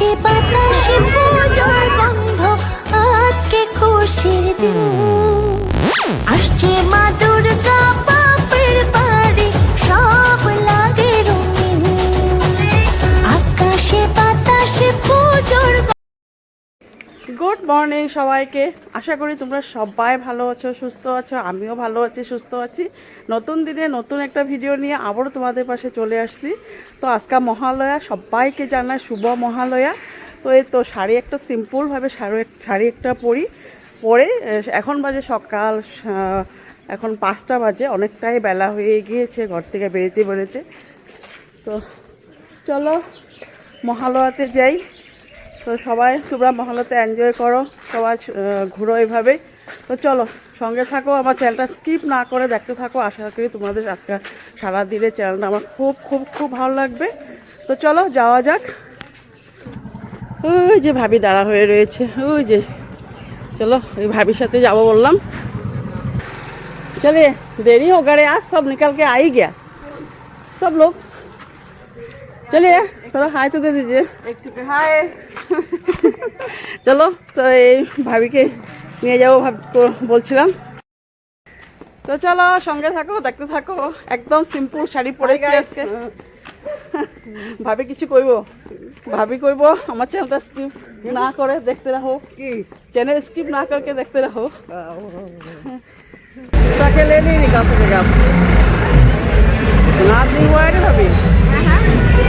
আকাশে বাতাসে পুজোর গন্ধ আজকে খুশির দিন। আসছে মা গুড মর্নিং সবাইকে। আশা করি তোমরা সবাই ভালো আছো, সুস্থ আছো, আমিও ভালো আছি, সুস্থ আছি। নতুন দিনে নতুন একটা ভিডিও নিয়ে আবারও তোমাদের পাশে চলে আসছি। তো আজকে মহালয়া, সবাইকে জানায় শুভ মহালয়া। তো এই তো শাড়ি একটা সিম্পলভাবে শাড়ি শাড়ি একটা পরি। পরে এখন বাজে সকাল এখন পাঁচটা বাজে, অনেকটাই বেলা হয়ে গিয়েছে, ঘর থেকে বেরোতে বেরোতে তো চলো মহালয়াতে যাই। তো সবাই তোমরা মহলাতে এনজয় করো সবাই আহ, ঘুরো এইভাবে তো চলো সঙ্গে থাকো আমার চ্যানেলটা স্কিপ না করে দেখতে থাকো আশা করি তোমাদের আজকে সারাদিনের চ্যানেলটা আমার খুব খুব খুব ভালো লাগবে তো চলো যাওয়া যাক ওই যে ভাবি দাঁড়া হয়ে রয়েছে ওই যে চলো ওই ভাবির সাথে যাবো বললাম चलिए देरी हो गए आज सब निकल के आ ही गया सब लोग चलिए चलो हाय तो दे दीजिए हाय চলো তো এই ভাবিকে নিয়ে যাবো ভাব তো- বলছিলাম তো চলো সঙ্গে থাকো দেখতে থাকো একদম সিম্পল শাড়ি পরেছি আজকে ভাবি কিছু কইব ভাবি কইব আমার চ্যানেলটা স্কিপ না করে দেখতে রাখো চ্যানেল স্কিপ না করকে দেখতে রাখো তাকে ले नहीं निकाल सकेगा आप कितना आदमी हुआ है रे भाभी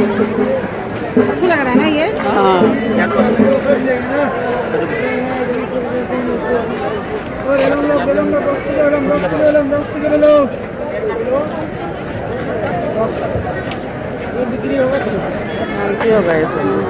अच्छा लग रहा है ना ये हाँ ये बिक्री होगा तो हाँ, की होगा ऐसे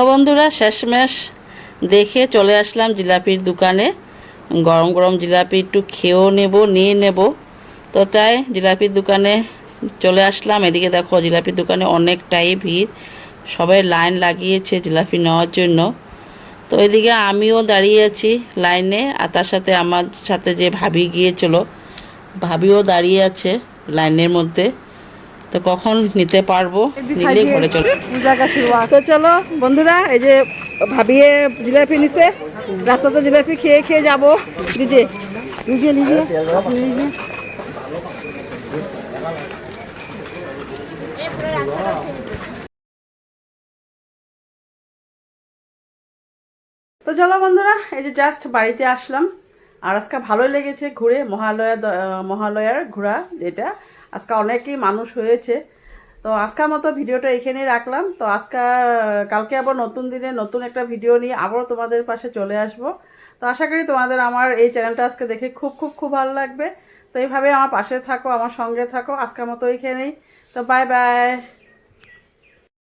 তো বন্ধুরা, শেষমেশ দেখে চলে আসলাম জিলাপির দোকানে। গরম গরম জিলাপি একটু খেয়েও নেব, নিয়ে নেব। তো চাই জিলাপির দোকানে চলে আসলাম। এদিকে দেখো জিলাপির দোকানে অনেকটাই ভিড়। সবাই লাইন লাগিয়েছে জিলাপি নেওয়ার জন্য। তো এদিকে আমিও দাঁড়িয়ে আছি লাইনে, আর তার সাথে আমার সাথে যে ভাবি গিয়েছিল, ভাবিও দাঁড়িয়ে আছে লাইনের মধ্যে। তো কখন নিতে পারব? নিলে ঘরে চলো তো চলো বন্ধুরা এই যে ভাবিয়ে জিলাপি নিছে। রাস্তাতে জিলাপি খেয়ে খেয়ে যাব। নিজে। নিজে নিজে। তো চলো বন্ধুরা এই যে জাস্ট বাড়িতে আসলাম। আর আজকে ভালোই লেগেছে ঘুরে মহালয়া মহালয়ার ঘোরা যেটা। আজকে অনেকই মানুষ হয়েছে। তো আজকের মতো ভিডিওটা এখানেই রাখলাম। তো আজকে কালকে আবার নতুন দিনে নতুন একটা ভিডিও নিয়ে আবারও তোমাদের পাশে চলে আসব। তো আশা করি তোমাদের আমার এই চ্যানেলটা আজকে দেখে খুব খুব খুব ভালো লাগবে। তো এইভাবে আমার পাশে থাকো, আমার সঙ্গে থাকো। আজকের মতো এইখানেই তো বাই বাই